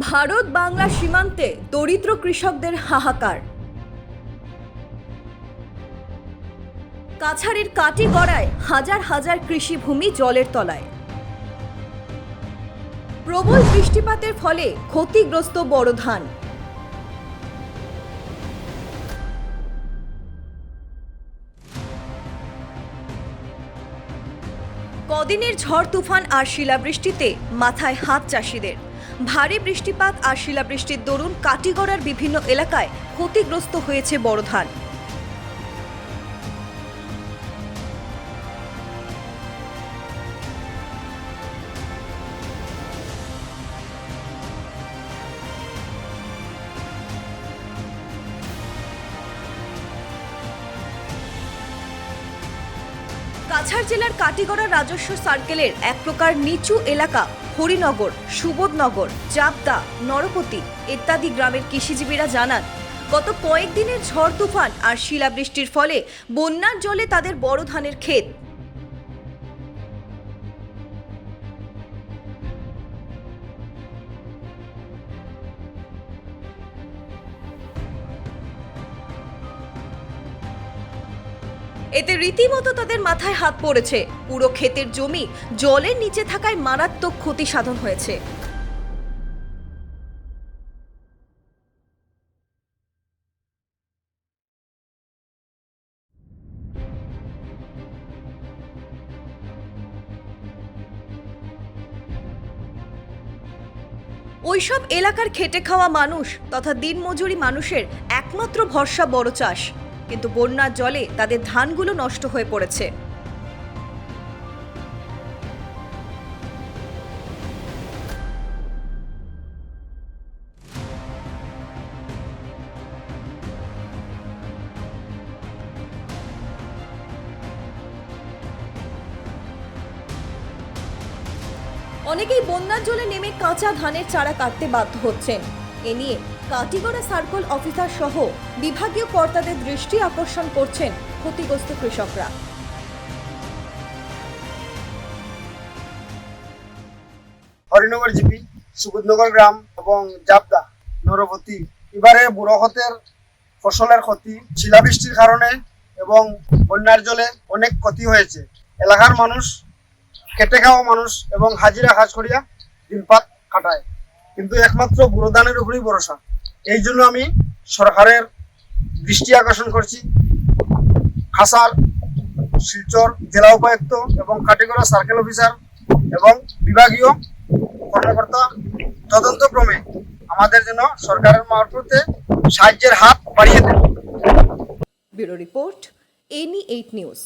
ভারত বাংলা সীমান্তে দরিদ্র কৃষকদের হাহাকার। কাছারির কাটি গড়ায় হাজার হাজার কৃষিভূমি জলের তলায়। প্রবল বৃষ্টিপাতের ফলে ক্ষতিগ্রস্ত বড় ধান। কদিনের ঝড় তুফান আর শিলাবৃষ্টিতে মাথায় হাত চাষিদের। ভারী বৃষ্টিপাত আর শিলাবৃষ্টির দরুন কাটিগড়ার বিভিন্ন এলাকায় ক্ষতিগ্রস্ত হয়েছে বড় ধান। কাছাড় জেলার কাটিগড়া রাজস্ব সার্কেলের এক প্রকার নিচু এলাকা হরিনগর, সুবোধনগর জাবদা নরপতি ইত্যাদি গ্রামের কৃষিজীবীরা জানান, গত কয়েকদিনের ঝড় তুফান আর শিলাবৃষ্টির ফলে বন্যার জলে তাদের বড় ধানের ক্ষেত এতে রীতিমতো তাদের মাথায় হাত পড়েছে। পুরো ক্ষেতের জমি জলের নিচে থাকায় মারাত্মক ক্ষতি সাধন হয়েছে। ওইসব এলাকার খেটে খাওয়া মানুষ তথা দিনমজুরি মানুষের একমাত্র ভরসা বড় চাষ। কিন্তু বন্যার জলে তাদের ধানগুলো নষ্ট হয়ে পড়েছে। অনেকেই বন্যার জলে নেমে কাঁচা ধানের চারা কাটতে বাধ্য হচ্ছেন। এ নিয়ে কাটিগড়া সার্কল অফিসার সহ বিভাগীয় কর্তাদের দৃষ্টি আকর্ষণ করছেন ক্ষতিগ্রস্ত কৃষকরা। হরিনগর জিপি সুবোধনগর গ্রাম এবং জাবদা নরবতী। এবারে বুড়ো হতের ফসলের ক্ষতি, শিলাবৃষ্টির কারণে এবং বন্যার জলে অনেক ক্ষতি হয়েছে। এলাকার মানুষ, খেটে খাওয়া মানুষ এবং হাজিরা হাজ করিয়া দিনপাত কাটায়। কিন্তু একমাত্র ধানের উপরেই ভরসা। এই জন্য আমি সরকারের দৃষ্টি আকর্ষণ করছি। হাসার শিলচর জেলা উপায়ুক্ত এবং কাটিগড়া সার্কেল অফিসার এবং বিভাগীয় কর্মকর্তা তদন্তক্রমে আমাদের জন্য সরকারের মারফতে সাহায্যের হাত বাড়িয়ে দেন। Bureau report N eight news.